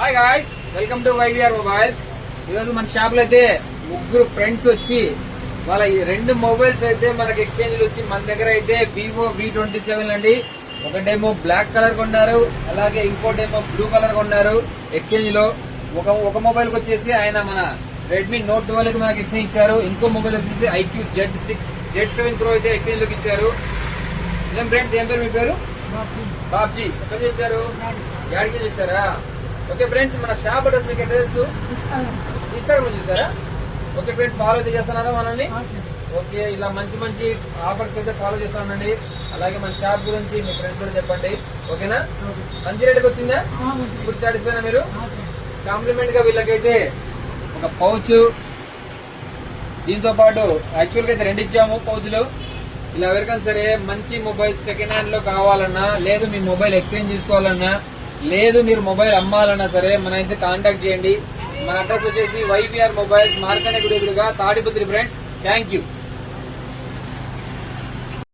Hi guys welcome to YVR mobiles ఈరోజు మన షాప్లో అయితే ముగ్గురు ఫ్రెండ్స్ వచ్చి వాళ్ళ ఈ రెండు మొబైల్స్ అయితే మనకి ఎక్స్చేంజ్ వచ్చి మన దగ్గర అయితే వివో వి ట్వంటీ సెవెన్ అండి. ఒకటేమో బ్లాక్ కలర్ కొన్నారు అలాగే ఇంకోటేమో బ్లూ కలర్ కొన్నారు ఎక్స్చేంజ్లో ఒక ఒక మొబైల్ వచ్చేసి ఆయన మన రెడ్మీ నోట్ ట్వెల్వ్ అయితే మనకి ఎక్స్చేంజ్ ఇచ్చారు. ఇంకో మొబైల్ వచ్చేసి iQOO Z six Z seven pro అయితే ఎక్స్చేంజ్లోకి ఇచ్చారు. ఏం ఫ్రెండ్స్ ఏం పేరు మీ పేరు? బాబ్జీ. ఎక్కడ చేశారు? యాడికి చేశారా? ఓకే ఫ్రెండ్స్ మన షాప్ అడ్రస్ మీకు తెలుసు? ఇన్స్టాగ్రామ్ చూసారా? ఓకే ఫ్రెండ్స్ ఫాలో అయితే చేస్తున్నారా మనల్ని? ఓకే ఇలా మంచి మంచి ఆఫర్స్ అయితే ఫాలో చేస్తానండి అలాగే మన షాప్ గురించి మీ ఫ్రెండ్స్ కూడా చెప్పండి. ఓకేనా మంచి రేటుకి వచ్చిందా? ఇప్పుడు సాటిస్ఫైనా మీరు? కాంప్లిమెంట్గా వీళ్ళకైతే ఒక పౌచ్ దీంతో పాటు యాక్చువల్గా అయితే రెండు ఇచ్చాము పౌచ్లు ఇలా ఎవరికైనా సరే మంచి మొబైల్ సెకండ్ హ్యాండ్లో కావాలన్నా లేదు మీ మొబైల్ ఎక్స్చేంజ్ చేసుకోవాలన్నా లేదు మీరు మొబైల్ అమ్మాలన్నా సరే మన అయితే కాంటాక్ట్ చేయండి. మన అడ్రస్ వచ్చేసి వైపీఆర్ మొబైల్స్ మార్కనే గుడి ఎదురుగా తాడిపత్రి ఫ్రెండ్స్ థ్యాంక్ యూ